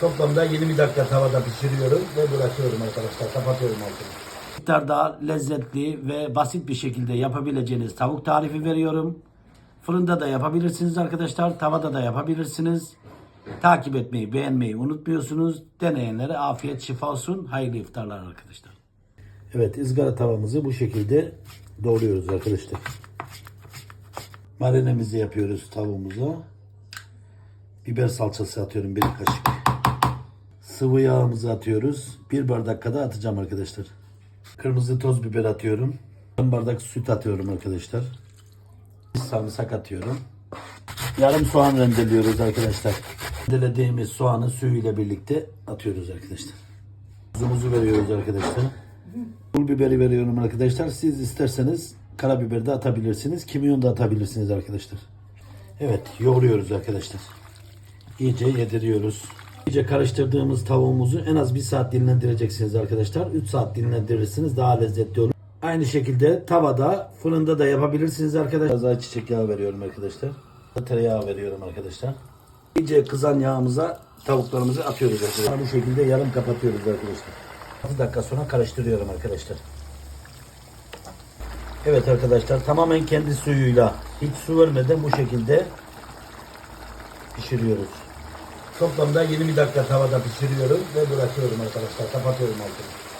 Toplamda 20 dakika tavada pişiriyorum ve bırakıyorum arkadaşlar. Kapatıyorum altını. Miktarda lezzetli ve basit bir şekilde yapabileceğiniz tavuk tarifi veriyorum. Fırında da yapabilirsiniz arkadaşlar. Tavada da yapabilirsiniz. Takip etmeyi, beğenmeyi unutmuyorsunuz. Deneyenlere afiyet, şifa olsun. Hayırlı iftarlar arkadaşlar. Evet, ızgara tavamızı bu şekilde doğruyoruz arkadaşlar. Marinemizi yapıyoruz tavuğumuza. Biber salçası atıyorum bir kaşık. Sıvı yağımızı atıyoruz. Bir bardak kadar atacağım arkadaşlar. Kırmızı toz biber atıyorum. Bir bardak süt atıyorum arkadaşlar. Sarımsak atıyorum. Yarım soğan rendeliyoruz arkadaşlar. Rendelediğimiz soğanı suyuyla birlikte atıyoruz arkadaşlar. Tuzumuzu veriyoruz arkadaşlar. Pul biberi veriyorum arkadaşlar. Siz isterseniz karabiber de atabilirsiniz. Kimyon da atabilirsiniz arkadaşlar. Evet yoğuruyoruz arkadaşlar. İyice yediriyoruz. İyice karıştırdığımız tavuğumuzu en az bir saat dinlendireceksiniz arkadaşlar. 3 saat dinlendirirsiniz daha lezzetli olur. Aynı şekilde tavada, fırında da yapabilirsiniz arkadaşlar. Biraz ayçiçek yağı veriyorum arkadaşlar. Tereyağı veriyorum arkadaşlar. İyice kızan yağımıza tavuklarımızı atıyoruz arkadaşlar. Bu şekilde yarım kapatıyoruz arkadaşlar. 6 dakika sonra karıştırıyorum arkadaşlar. Evet arkadaşlar tamamen kendi suyuyla hiç su vermeden bu şekilde pişiriyoruz. Toplamda 20 dakika tavada pişiriyorum ve bırakıyorum arkadaşlar. Kapatıyorum altını.